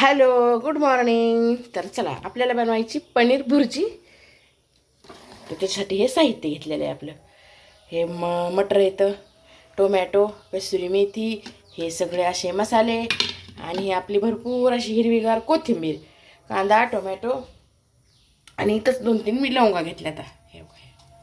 Hello good morning. तर चला आपल्याला बनवायची पनीर भुर्जी. तर त्याच्यासाठी हे साहित्य घेतलेलं आहे आपलं. हे म मटर येतं टोमॅटो कसुरी मेथी हे सगळे असे मसाले आणि हे आपली भरपूर अशी हिरवीगार कोथिंबीर कांदा टोमॅटो आणि इथंच दोन तीन मी लवंगा घेतल्या आता. हे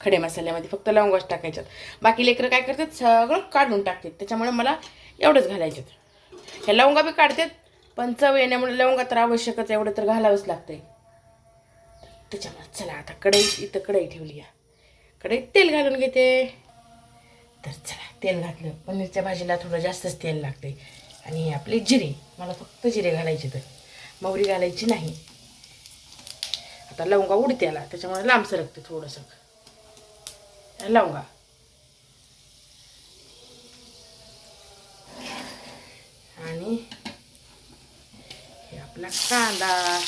खडे मसाल्यामध्ये फक्त लवंगाच टाकायच्यात. बाकी लेकरं काय करतात? सगळं काढून टाकतात. त्याच्यामुळे मला एवढंच घालायच्यात हे लवंगा बी काढतात पण चव येण्यामुळे लवंगा तर आवश्यकच एवढं तर घालावंच लागतंय. त्याच्यामुळे चला आता कढई इथं कढई ठेवली या. कढईत तेल घालून घेते. तर चला तेल घातलं. पनीरच्या भाजीला थोडं जास्तच तेल लागते आणि आपली आपले जिरे. मला फक्त जिरे घालायचे तर. मोहरी घालायची नाही. आता लवंगा उडते आला त्याच्यामुळे लांब सरकते थोडंसं. लवंगा. आणि आपला कांदा.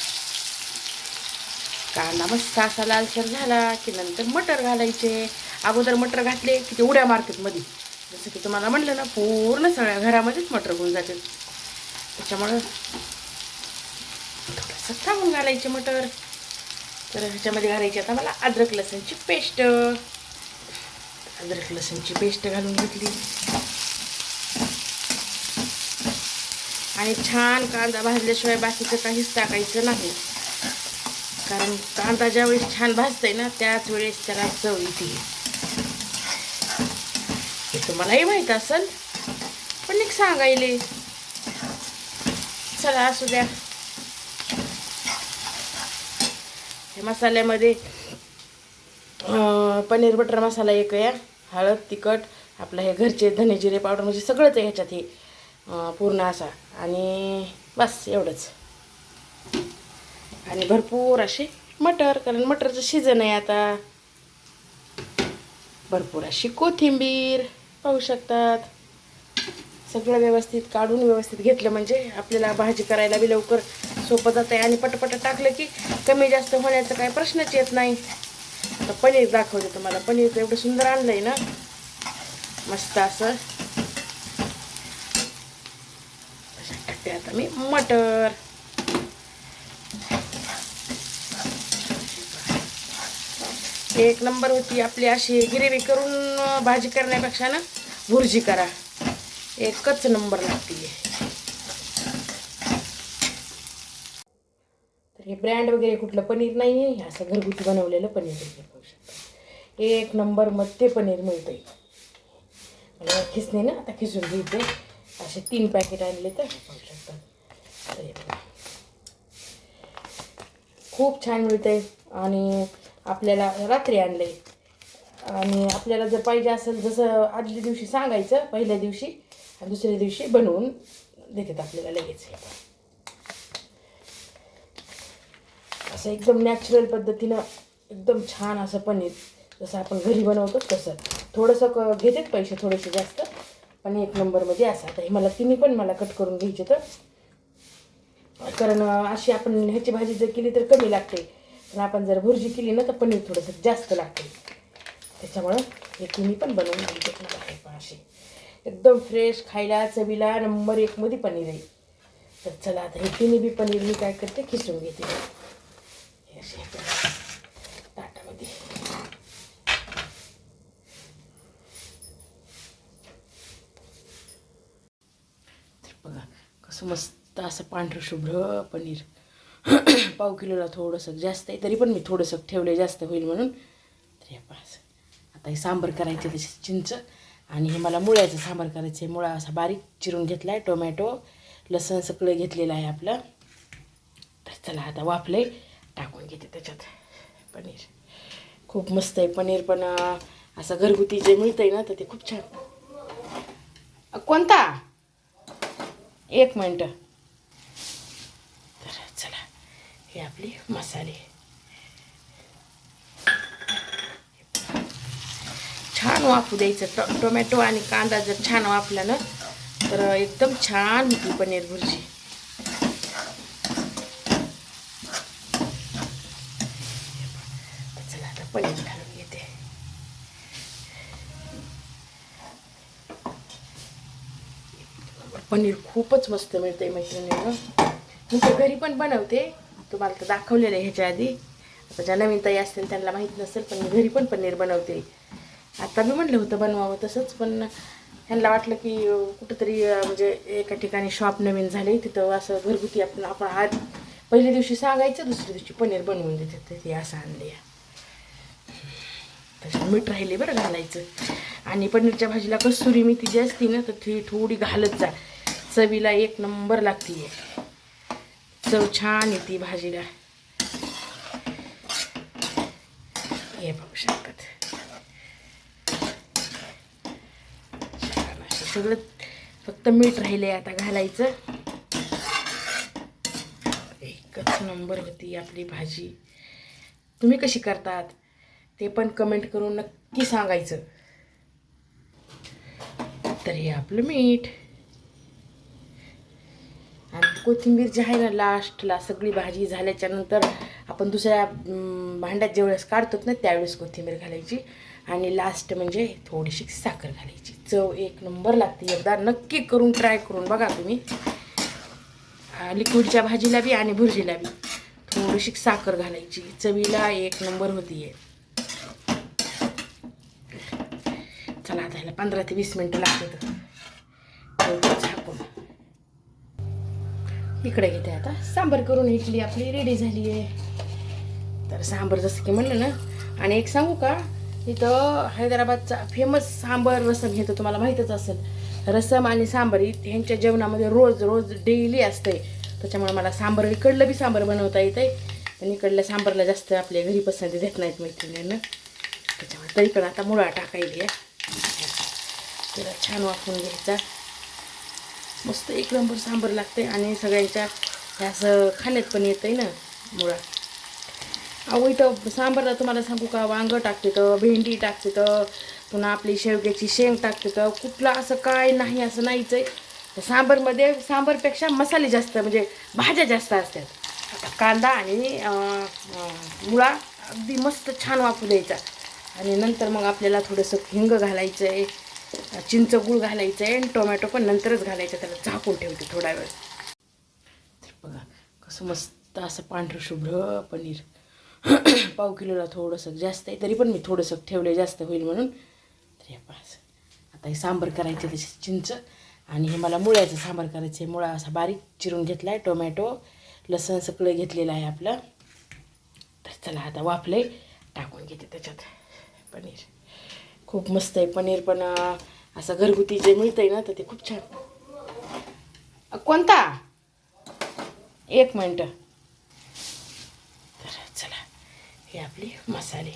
कांदा मस्त असा लालसर झाला की नंतर मटर घालायचे. अगोदर मटर घातले की ते उड्या मारतात मध्ये जसं की तुम्हाला म्हटलं ना पूर्ण सगळ्या घरामध्येच मटर होऊन जाते त्याच्यामुळं थोडंसं थांबून घालायचे मटर. तर ह्याच्यामध्ये घालायची आता मला अद्रक लसणची पेस्ट. अद्रक लसणची पेस्ट घालून घेतली. आणि छान कांदा भाजल्याशिवाय बाकीचं काहीच टाकायचं नाही. कारण कांदा ज्यावेळेस छान भाजतंय ना त्याच वेळेस त्याला चव येते. हे तुम्हालाही माहीत असेल पण एक सांगायले चला असू द्या. हे मसाल्यामध्ये पनीर बटर मसाला एक या हळद तिखट आपलं हे घरचे धने जिरे पावडर म्हणजे सगळंच आहे ह्याच्यात हे. पूर्ण असा. आणि बस एवढंच. आणि भरपूर असे मटर कारण मटरचं सीझन आहे आता. भरपूर अशी कोथिंबीर पाहू शकतात. सगळं व्यवस्थित काढून व्यवस्थित घेतलं म्हणजे आपल्याला भाजी करायला बी लवकर सोपं जातं आहे आणि पटपट टाकलं की कमी जास्त होण्याचा काही प्रश्नच येत नाही. आता पनीर दाखवते तुम्हाला. पनीर तर एवढं सुंदर आणलं आहे ना. मस्त असं. तशात मी मटर. एक नंबर होती आपली अशी. गिरेवी करून भाजी करण्यापेक्षा ना भुर्जी करा. एकच नंबर लागते तर हे ब्रँड वगैरे कुठलं पनीर नाही आहे असं घरगुती बनवलेलं पनीर वगैरे पाहू शकता. एक नंबरमध्ये पनीर मिळतंय. मला खिसणे ना आता खिसून घेते असे तीन पॅकेट आणले तर. पाहू खूप छान मिळतंय. आणि आपल्याला रात्री आणले आणि आपल्याला जर पाहिजे असेल जसं आदल्या दिवशी सांगायचं पहिल्या दिवशी आणि दुसऱ्या दिवशी बनवून देतात आपल्याला लगेच. असं एकदम नॅचरल पद्धतीनं एकदम छान असं पनीर जसं आपण घरी बनवतो तसं. थोडंसं क घेतात पैसे थोडेसे जास्त पण एक नंबरमध्ये असं आता हे मला तिन्ही पण मला कट करून घ्यायचे तर कारण अशी आपण ह्याची भाजी जर केली तर कमी लागते. पण आपण जर भुर्जी केली ना तर पनीर थोडंसं जास्त लागते. त्याच्यामुळं हे तिन्ही पण बनवून घ्यायचे मला हे पहा असे एकदम फ्रेश खायला चवीला नंबर एकमध्ये पनीर आहे. तर चला आता हे तिन्ही बी पनीर मी काय करते? खिसून घेते. हे असे ह्याच्यात ताटामध्ये तर बघा असं मस्त असं पांढरं शुभ्र पनीर. पाव किलोला थोडंसं जास्त आहे तरी पण मी थोडंसं ठेवलं जास्त होईल म्हणून. तरी आपण असं. आता हे सांबार करायचे त्याचे चिंच आणि हे मला मुळ्याचं सांबार करायचं आहे मुळा असा बारीक चिरून घेतला आहे टोमॅटो लसण सगळं घेतलेलं आहे आपलं. तर चला आता वाफले टाकून घेते त्याच्यात पनीर. खूप मस्त आहे पनीर पण असं घरगुती जे मिळतं आहे ना तर ते खूप छान. कोणता? एक मिनटं. तर चला हे आपले मसाले. छान वाफू द्यायचं. टो टोमॅटो आणि कांदा जर छान वाफला ना तर एकदम छान होती पनीर भुर्जी तर चला आता पनीर घालून घेते पनीर खूपच मस्त मिळतंय मैत्रिणीनं. मी तर घरी पण बनवते. तुम्हाला तर दाखवलेलं आहे ह्याच्या आधी. आता ज्या नवीन ताई असतील त्यांना माहीत नसेल पण मी घरी पण पनीर बनवते. आता मी म्हणलं होतं बनवावं तसंच पण ह्यांना वाटलं की कुठंतरी म्हणजे एका ठिकाणी शॉप नवीन झाले तिथं असं घरगुती आपण आपण आज पहिल्या दिवशी सांगायचं दुसऱ्या दिवशी पनीर बनवून देते तर ते असं आणले. त्याच्यात मीठ राहिले बरं घालायचं. आणि पनीरच्या भाजीला कसुरी मेथी जी असती ना तर ती थोडी घालत जा. चवीला एक नंबर लागते. चव छान येते भाजीला. हे बघू शकत सगळं फक्त मीठ राहिले आता घालायचं. एकच नंबर होती आपली भाजी. तुम्ही कशी करतात? ते पण कमेंट करून नक्की सांगायचं. तर हे आपलं मीठ. कोथिंबीर जी आहे ना लास्टला सगळी भाजी झाल्याच्यानंतर आपण दुसऱ्या भांड्यात ज्यावेळेस काढतो ना त्यावेळेस कोथिंबीर घालायची. आणि लास्ट म्हणजे थोडीशी साखर घालायची. चव एक नंबर लागते एकदा. नक्की करून ट्राय करून बघा तुम्ही. लिक्विडच्या भाजीला बी आणि भुर्जीला बी थोडीशी साखर घालायची. चवीला एक नंबर होतीये. चला आता ह्याला पंधरा ते वीस मिनटं लागतात. इकडे घेते आता. सांबार करून इडली आपली रेडी झाली आहे. तर सांबार जसं की म्हणलं ना आणि एक सांगू का इथं हैदराबादचा फेमस सांबार रसम हे तर तुम्हाला माहीतच असेल. रसम आणि सांबर ह्यांच्या जेवणामध्ये रोज रोज डेली असते त्याच्यामुळे मला सांबार इकडलं बी सांबार बनवता येते आणि इकडल्या सांबारला जास्त आपल्या घरी पसंती देत नाहीत मैत्रिणींना. त्याच्यामुळे तरी पण आता मुळा टाकायली आहे त्याला छान वापरून घ्यायचा. मस्त एक नंबर सांबर लागते आणि सगळ्यांच्या ह्या असं खाण्यात पण येतं आहे ना मुळा. अहो इथं सांबारला तुम्हाला सांगू का? वांगं टाकते तर भेंडी टाकते तर पुन्हा आपली शेवग्याची शेंग टाकते तर कुठलं असं काय नाही असं नाहीच आहे. त्या सांबारमध्ये सांबारपेक्षा मसाले जास्त म्हणजे भाज्या जास्त असतात. आता कांदा आणि मुळा अगदी मस्त छान वापरू द्यायचा. आणि नंतर मग आपल्याला थोडंसं हिंग घालायचं आहे चिंच गूळ घालायचं आहे आणि टोमॅटो पण नंतरच घालायचं त्याला झाकून ठेवते थोडा वेळ. तर बघा कसं मस्त असं पांढरं शुभ्र पनीर. पाव किलोला थोडंसं जास्त आहे तरी पण मी थोडंसं ठेवलं जास्त होईल म्हणून. तर हे आता हे सांबार करायचं त्याची चिंच आणि हे मला मुळ्याचं सांबार करायचं आहे मुळा असा बारीक चिरून घेतला आहे टोमॅटो लसण सगळं घेतलेलं आहे आपलं. तर चला आता वाफले टाकून घेते त्याच्यात पनीर. खूप मस्त आहे. पनीर पण असं घरगुती जे मिळतंय ना तर ते खूप छान. कोणता? एक मिनटं. तर चला हे आपले मसाले.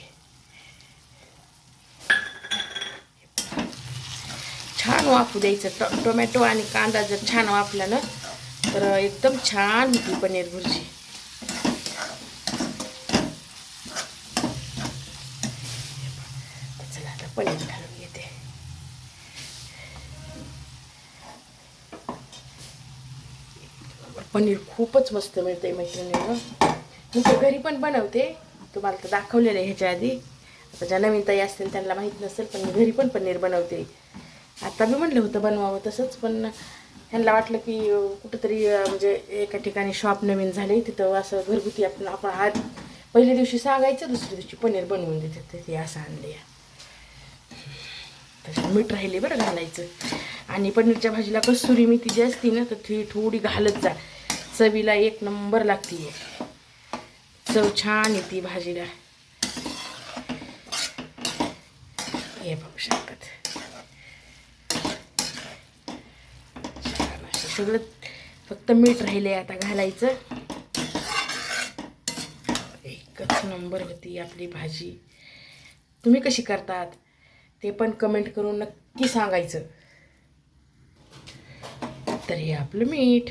छान वाफू द्यायचं. टो टोमॅटो आणि कांदा जर छान वाफला ना तर एकदम छान होती पनीर भुर्जी तर चला आता पनीर घालून घेते पनीर खूपच मस्त मिळते मैत्रिणीनं. मी तर घरी पण बनवते. तुम्हाला तर दाखवलेलं आहे ह्याच्या आधी. आता ज्या नवीन ताई असतील त्यांना माहीत नसेल पण मी घरी पण पनीर बनवते. आता मी म्हटलं होतं बनवावं तसंच पण ह्यांना वाटलं की कुठंतरी म्हणजे एका ठिकाणी शॉप नवीन झाले तिथं असं घरगुती आपण आपण आज पहिल्या दिवशी सांगायचं दुसऱ्या दिवशी पनीर बनवून देते. तर ते असं आणले तसं मीठ राहिले बरं घालायचं. आणि पनीरच्या भाजीला कसुरी मेथी जी असती ना तर ती थोडी घालत जा. चवीला एक नंबर लागते चव छान येते भाजीला. हे बघू शकत सगळं फक्त मीठ राहिले आता घालायचं. एकच नंबर होती आपली भाजी. तुम्ही कशी करतात? ते पण कमेंट करून नक्की सांगायचं. तर हे आपलं मीठ.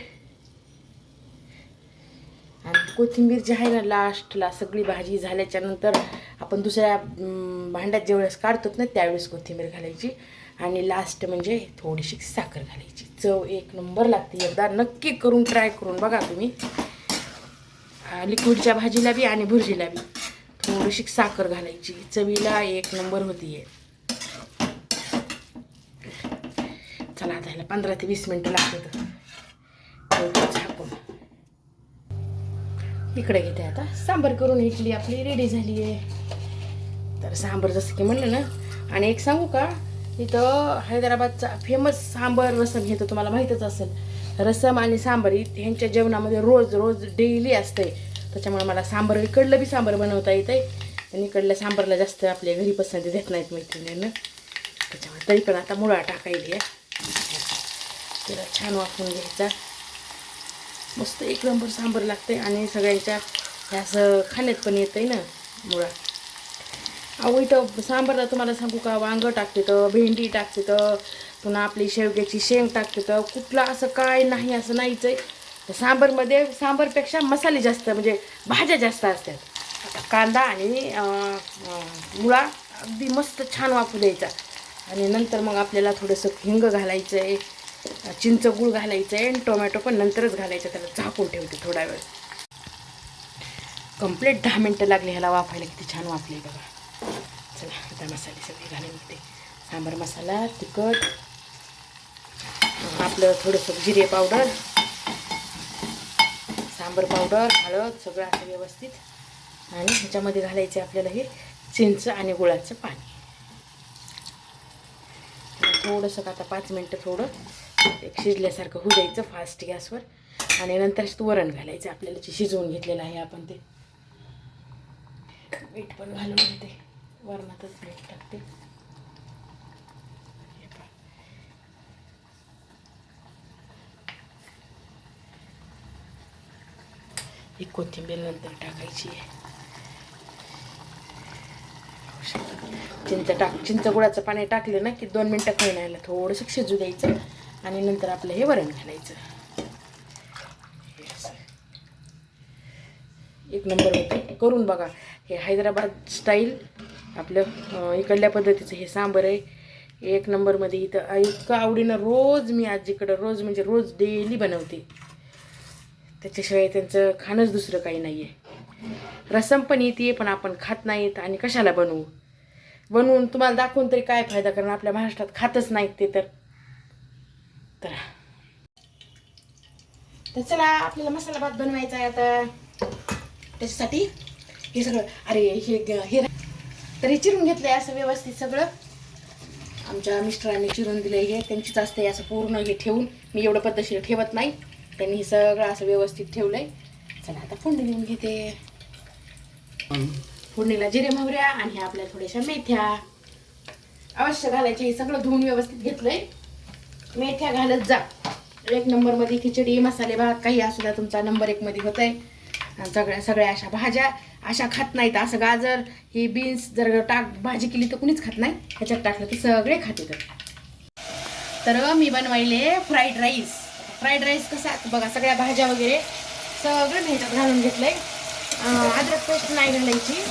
आणि कोथिंबीर जी आहे ना लास्टला सगळी भाजी झाल्याच्यानंतर आपण दुसऱ्या भांड्यात ज्यावेळेस काढतो ना त्यावेळेस कोथिंबीर घालायची. आणि लास्ट म्हणजे थोडीशी साखर घालायची. चव एक नंबर लागते एकदा. नक्की करून ट्राय करून बघा तुम्ही. लिक्विडच्या भाजीला बी आणि भुर्जीला बी थोडीशी साखर घालायची. चवीला एक नंबर होती आहे चला आता ह्याला पंधरा ते वीस मिनटं लागतात. झाकून. इकडे घेते आता. सांबार करून इडली आपली रेडी झाली आहे. तर सांबार जसं की म्हणलं ना आणि एक सांगू का इथं हैदराबादचा फेमस सांबर रसम हे तर तुम्हाला माहीतच असेल. रसम आणि सांबर ह्यांच्या जेवणामध्ये रोज रोज डेली असते त्याच्यामुळे मला सांबर इकडलं बी सांबर बनवता येते आणि इकडल्या सांबरला जास्त आपल्या घरी पसंती देत नाहीत मैत्रिणीनं. त्याच्यामुळे तरी पण आता मुळा टाकायली आहे त्याला छान वापरून घ्यायचा. मस्त एक नंबर सांबर लागते आणि सगळ्यांच्या ह्या असं खाण्यात पण येतंय ना मुळा. अहो इथं सांबारला तुम्हाला सांगू का? वांगं टाकते तर भेंडी टाकते तर पुन्हा आपली शेवग्याची शेंग टाकते तर कुठलं असं काय नाही असं नाहीच आहे तर सांबारमध्ये सांबारपेक्षा मसाले जास्त म्हणजे भाज्या जास्त असतात. कांदा आणि मुळा अगदी मस्त छान वापरू द्यायचा. आणि नंतर मग आपल्याला थोडंसं हिंग घालायचं आहे चिंच गूळ घालायचं आहे आणि टोमॅटो पण नंतरच घालायचं त्याला झाकून ठेवते थोडा वेळ. कंप्लीट दहा मिनटं लागली ह्याला वाफायला किती छान वाफले बघा. चला आता मसाले सगळे घालून घेते. सांबार मसाला तिखट आपलं थोडंसं जिरे पावडर सांबार पावडर हळद सगळं असं व्यवस्थित. आणि ह्याच्यामध्ये घालायचे आपल्याला हे चिंच आणि गुळाचं पाणी. थोडंसं आता पाच मिनटं थोडं एक शिजल्यासारखं होऊ द्यायचं फास्ट गॅसवर. आणि नंतर वरण घालायचं आपल्याला जे शिजवून घेतलेलं आहे आपण ते. मीठ पण घालून घेते. वरणातच मीठ टाकते. ही कोथिंबीर नंतर टाकायची आहे. चिंच टाक चिंच गुळाचं पाणी टाकलं ना की दोन मिनटं खाण्याला थोडंसं शिजू द्यायचं. आणि नंतर आपलं हे वरण घालायचं. एक नंबर होते. करून बघा. हे हैदराबाद स्टाईल आपलं इकडल्या पद्धतीचं हे सांबर आहे. एक नंबरमध्ये इथं इतकं आवडीनं रोज मी आजीकडं रोज म्हणजे रोज डेली बनवते. त्याच्याशिवाय त्यांचं खाणंच दुसरं काही नाही आहे रसम पण येते पण आपण खात नाहीत आणि कशाला बनवू? बनवून तुम्हाला दाखवून तरी काय फायदा? कारण आपल्या महाराष्ट्रात खातच नाहीत ते तर. तर तर चला आपल्याला मसाला भात बनवायचा आहे आता. त्याच्यासाठी हे सगळं अरे हे हे तर हे चिरून घेतलंय असं व्यवस्थित सगळं. आमच्या मिस्टरांनी चिरून दिलं हे. त्यांचीच असते असं पूर्ण हे ठेवून. मी एवढं पद्धतशीर ठेवत नाही. त्यांनी हे सगळं असं व्यवस्थित ठेवलंय. चला आता फोडणी देऊन घेते. फोडणीला जिरे मोहऱ्या आणि ह्या आपल्या थोड्याशा मेथ्या. अवश्य घालायचे हे सगळं धुवून व्यवस्थित घेतलंय. मेथ्या घालत जा. एक नंबरमध्ये खिचडी मसाले भात काही असू द्या तुमचा नंबर एकमध्ये होत आहे सगळ्या सगळ्या अशा भाज्या. अशा खात नाहीत. असं गाजर ही बीन्स जर टाक भाजी केली तर कुणीच खात नाही. ह्याच्यात टाकलं तर सगळे खाते तर मी बनवायले फ्राईड राईस. फ्राईड राईस कसा बघा सगळ्या भाज्या वगैरे सगळं ह्याच्यात घालून घेतलंय. आहे अद्रक पेस्ट नाही घालायची.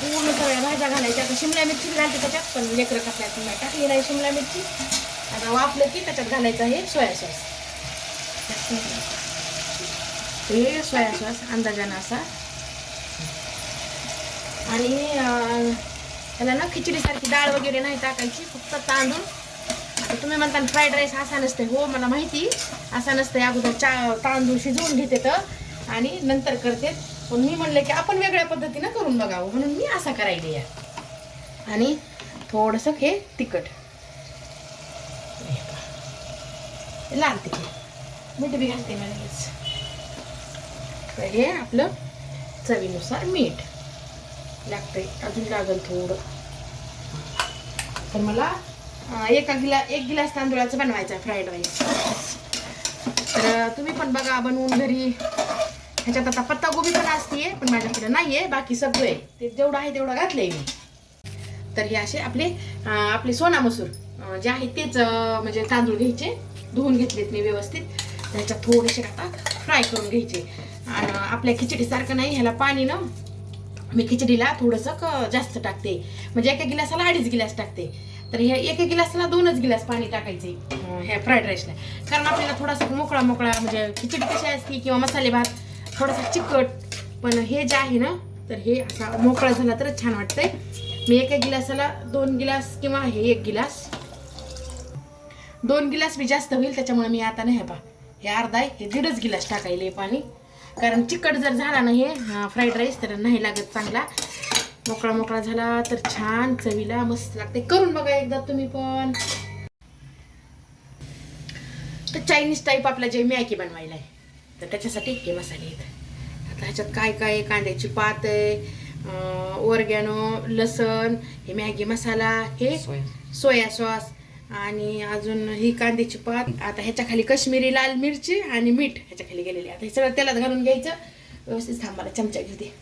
पूर्ण सगळ्या भाज्या घालायच्या. आता शिमला मिरची घालते त्याच्यात पण लेकरं खात नाही तुम्ही टाकली नाही शिमला मिरची. आता वाफलं की त्याच्यात घालायचं आहे सोया सॉस. हे सोया सॉस अंदाजानं असा. आणि त्याला ना खिचडीसारखी डाळ वगैरे नाही टाकायची फक्त तांदूळ. तुम्ही म्हणता फ्राईड राईस असा नसते हो मला माहिती. असा नसते अगोदर चा तांदूळ शिजवून घेते तर. आणि नंतर करते. पण मी म्हणले की आपण वेगळ्या पद्धतीनं करून बघावं. म्हणून मी असा करायला या आणि थोडंसं हे तिखट हे पहा. लाल तिखट. मीठ बी घालते मी लगेच. हे आपलं चवीनुसार मीठ. लागतंय अजून लागल थोडं. तर मला एका गिला एक गिलास तांदूळाचं बनवायचं फ्राईड राईस तर तुम्ही पण बघा बनवून घरी. ह्याच्यात आता पत्तागोबी पण असते पण माझ्याकडे नाही आहे बाकी सगळं आहे. ते जेवढं आहे तेवढं घातलं आहे मी. तर हे असे आपले आपले सोना मसूर जे आहे तेच म्हणजे तांदूळ घ्यायचे. धुवून घेतलेत मी व्यवस्थित. त्याच्यात थोडेसे आता फ्राय करून घ्यायचे. आणि आपल्या खिचडीसारखं नाही ह्याला पाणी ना मी खिचडीला थोडंसं क जास्त टाकते. म्हणजे एका गिलासाला अडीच गिलास टाकते. तर ह्या एका गिलासाला दोनच गिलास पाणी टाकायचे. ह्या फ्राईड राईसला कारण आपल्याला थोडासा मोकळा मोकळा म्हणजे खिचडी कशी असते किंवा मसाले भात थोडासा चिकट. पण हे जे आहे ना तर हे असा मोकळा झाला तरच छान वाटतंय. मी एका गिलासाला दोन गिलास किंवा हे एक गिलास दोन गिलास मी जास्त होईल त्याच्यामुळे मी आता नाही पा हे अर्धा आहे हे दीडच गिलास टाकायले पाणी. कारण चिकट जर झाला ना हे फ्राईड राईस तर नाही लागत चांगला. मोकळा मोकळा झाला तर छान चवीला मस्त लागते. करून बघा एकदा तुम्ही पण. तर चायनीज टाईप आपला जे मॅगी बनवायला आहे तर त्याच्यासाठी हे मसाले आहेत. आता ह्याच्यात काय काय कांद्याची पात आहे ओरगॅनो लसण हे मॅगी मसाला हे सोया सॉस आणि अजून ही कांद्याची पात आता ह्याच्या खाली कश्मीरी लाल मिरची आणि मीठ ह्याच्या खाली गेलेली आता हे सगळं तेलात घालून घ्यायचं. व्यवस्थित थांबायला चमचा घेऊ दे.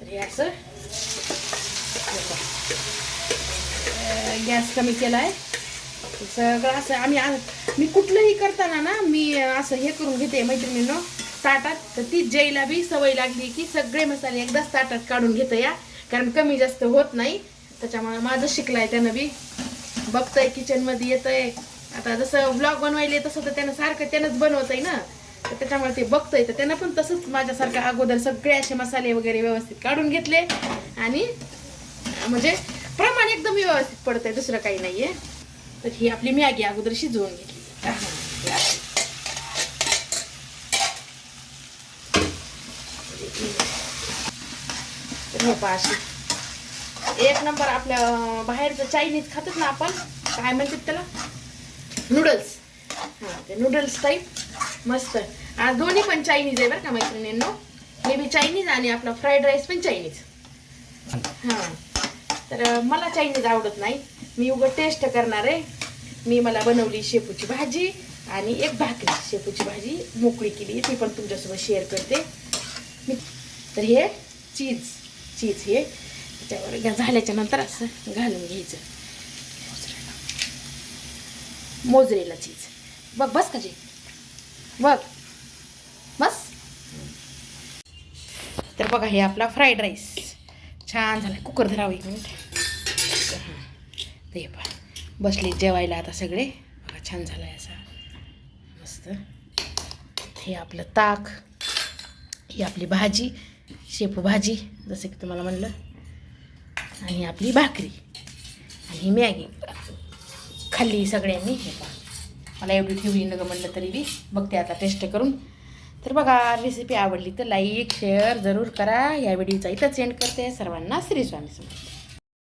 तर हे असं. गॅस कमी केला आहे सगळं असं आम्ही मी कुठलंही करताना ना मी असं हे करून घेते मैत्रिणीनं ताटात. तर ती जयला बी सवय लागली की सगळे मसाले एकदाच ताटात काढून घेतं या. कारण कमी जास्त होत नाही. त्याच्यामुळे माझं शिकलाय त्यानं बी. बघतंय किचनमध्ये येतंय. आता जसं ब्लॉग बनवायले तसं तर त्यानं सारखं त्यानंच बनवतंय ना. तर त्याच्यामुळे ते बघतोय. तर त्यानं पण तसंच माझ्यासारखं अगोदर सगळे असे मसाले वगैरे व्यवस्थित काढून घेतले. आणि म्हणजे प्रमाण एकदम व्यवस्थित पडतंय दुसरं काही नाहीये. तर ही आपली मॅगी अगोदर शिजवून घेतली. अशी एक नंबर आपल्या बाहेरचं चायनीज खातोच ना आपण काय म्हणतात त्याला? नूडल्स हां ते नूडल्स टाईप मस्त. आज दोन्ही पण चायनीज आहे बरं का मैत्रिणींनो. हे बी चायनीज आणि आपला फ्राईड राईस पण चायनीज हां. तर मला चायनीज आवडत नाही. मी उगं टेस्ट करणार आहे. मी मला बनवली शेपूची भाजी आणि एक भाकरी. शेपूची भाजी मोकळी केली ती पण तुमच्यासोबत शेअर करते. मी तर हे चीज चीज हे. त्याच्यावर घ्या. झाल्याच्यानंतर असं घालून घ्यायचं. मोजरेला. चीज. बघ बस का बघ. बस. तर बघा हे आपला फ्राईड राईस छान झाला कुकर धरावं एक मिनिट. हां ते पण बसले जेवायला आता सगळे. बघा छान झाला आहे असा. मस्त. हे आपलं ताक. ही आपली भाजी. शेपू भाजी. जसं की तुम्हाला म्हणलं. आणि आपली भाकरी. आणि मॅगी. खाल्ली सगळ्यांनी. हे पहा. मला एवढी ठेवली नगं म्हणलं तरी बी. बघते आता टेस्ट करून. तर बघा रेसिपी आवडली तर लाईक शेअर जरूर करा. या व्हिडिओचा इथंच सेंड करते. सर्वांना श्री स्वामी समर्थ.